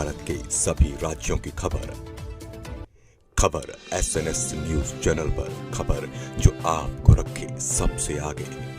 भारत के सभी राज्यों की खबर। खबर S N S news channel पर खबर जो आपको रखे सबसे आगे।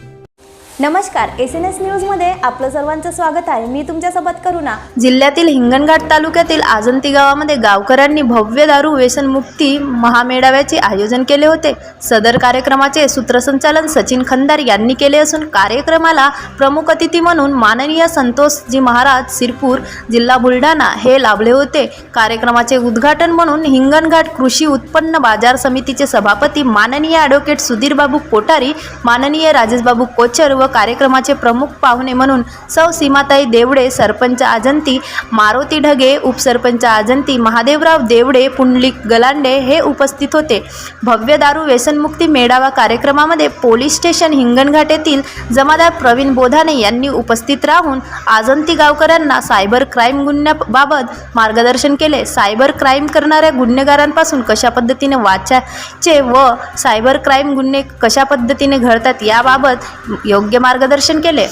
नमस्कार एस एन एस न्यूजमध्ये आपलं सर्वांचं स्वागत आहे. मी तुमच्यासोबत करुणा. जिल्ह्यातील हिंगणघाट तालुक्यातील आजंती गावामध्ये गावकऱ्यांनी भव्य दारू व्यसनमुक्ती महामेळाव्याचे आयोजन केले होते. सदर कार्यक्रमाचे सूत्रसंचालन सचिन खंदार यांनी केले असून कार्यक्रमाला प्रमुख अतिथी म्हणून माननीय संतोषजी महाराज सिरपूर जिल्हा बुलढाणा हे लाभले होते. कार्यक्रमाचे उद्घाटन म्हणून हिंगणघाट कृषी उत्पन्न बाजार समितीचे सभापती माननीय ॲडव्होकेट सुधीरबाबू कोठारी माननीय राजेशबाबू कोचर व कार्यक्रमाचे प्रमुख पाहुणे म्हणून सौ सीमाताई देवडे सरपंच आजंती मारुती ढगे उपसरपंच आजंती महादेवराव देवडे पुंडलिक गलांडे हे उपस्थित होते. भव्य दारू व्यसनमुक्ती मेळावा कार्यक्रमामध्ये पोलीस स्टेशन हिंगणघाट येथील जमादार प्रवीण बोधाने यांनी उपस्थित राहून आजंती गावकऱ्यांना सायबर क्राईम गुन्ह्याबाबत मार्गदर्शन केले. सायबर क्राईम करणाऱ्या गुन्हेगारांपासून कशा पद्धतीने वाचायचे व सायबर क्राईम गुन्हे कशा पद्धतीने घडतात याबाबत योग्य मार्गदर्शन केले.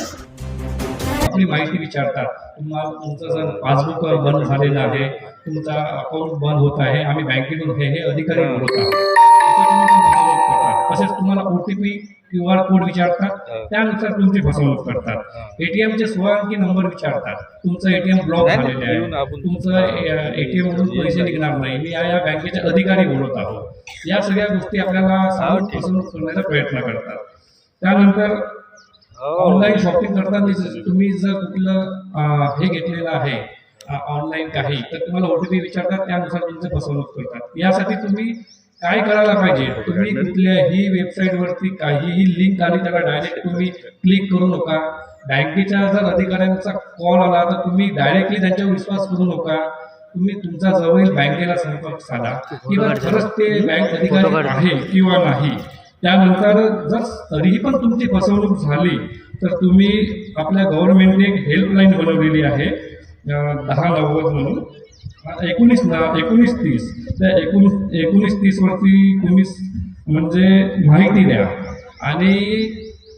आपली माहिती विचारतात. तुम्हाला तुमचं जर पासबुक बंद झालेलं आहे तुमचा अकाउंट बंद होत आहे आम्ही बँकेतून हे हे अधिकारी बोलत आहोत. तसेच तुम्हाला O T P Q R code विचारतात त्यानुसार तुमची फसवणूक करतात. एटीएमचे सोळा अंकी नंबर विचारतात. तुमचं एटीएम ब्लॉक झालेलं आहे. तुमचं एटीएम मधून पैसे निघणार नाही. मी या या बँकेचे अधिकारी बोलत आहोत. या सगळ्या गोष्टी आपल्याला फसवणूक करण्याचा प्रयत्न करतात. त्यानंतर ऑनलाईन शॉपिंग करताना तुम्ही जर कुठलं हे घेतलेलं आहे ऑनलाईन काही तर तुम्हाला ओटीपी विचारतात त्यानुसार तुमचं फसवणूक करतात. यासाठी तुम्ही काय करायला पाहिजे? तुम्ही कुठल्याही वेबसाईट वरती काहीही लिंक आली त्याला डायरेक्ट तुम्ही क्लिक करू नका. बँकेच्या जर अधिकाऱ्यांचा कॉल आला तर तुम्ही डायरेक्टली त्यांच्यावर विश्वास करू नका. तुम्ही तुमचा जवळील बँकेला संपर्क साधा. किंवा खरंच ते बँक अधिकारी आहे किंवा नाही. त्यानंतर जर तरीही पण तुमची फसवणूक झाली तर तुम्ही आपल्या गव्हर्नमेंटने एक हेल्पलाईन बनवलेली आहे दहा नव्वद म्हणून. एकोणीस ना एकोणीस तीस. त्या एकोणीस एकोणीस तीसवरती तुम्ही म्हणजे माहिती द्या. आणि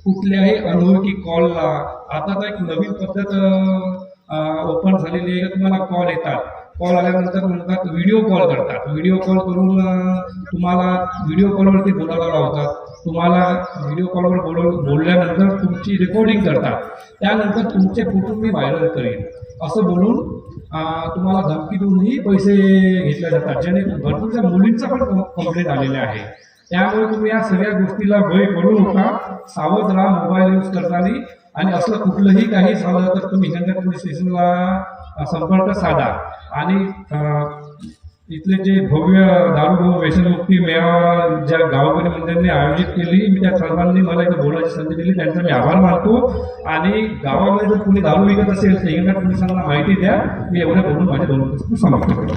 कुठल्याही अनोळखी कॉलला आता तर एक नवीन पद्धत ओपन झालेली आहे तुम्हाला कॉल येतात. कॉल आल्यानंतर म्हणतात व्हिडिओ कॉल करतात. व्हिडिओ कॉल करून तुम्हाला व्हिडिओ कॉलवरती बोलायला लावतात. तुम्हाला व्हिडिओ कॉलवर बोल बोलल्यानंतर तुमची रेकॉर्डिंग करतात. त्यानंतर तुमचे फोटो मी व्हायरल करेन. असं बोलून तुम्हाला धमकी देऊनही पैसे घेतले जातात ज्याने भरपूरच्या मुलींचा पण कंप्लेंट आलेल्या आहे. त्यामुळे तुम्ही या सगळ्या गोष्टीला भय करू नका. सावध राहा मोबाईल यूज करताना. आणि असलं कुठलंही काही झालं तर तुम्ही हिंगणघाट पोलीस स्टेशनला संपर्क साधा. आणि इथले जे भव्य दारू व्यसनमुक्ती मेळावा ज्या गावकरी मंडळांनी आयोजित केली मी त्या सर्वांनी मला इथं बोलायची संधी दिली. त्यांचा मी आभार मानतो. आणि गावामध्ये जर कोणी दारू विकत असेल तर एकदा पोलिसांना माहिती द्या. मी एवढ्या बोलून माझ्या दोन समाप्त करतो.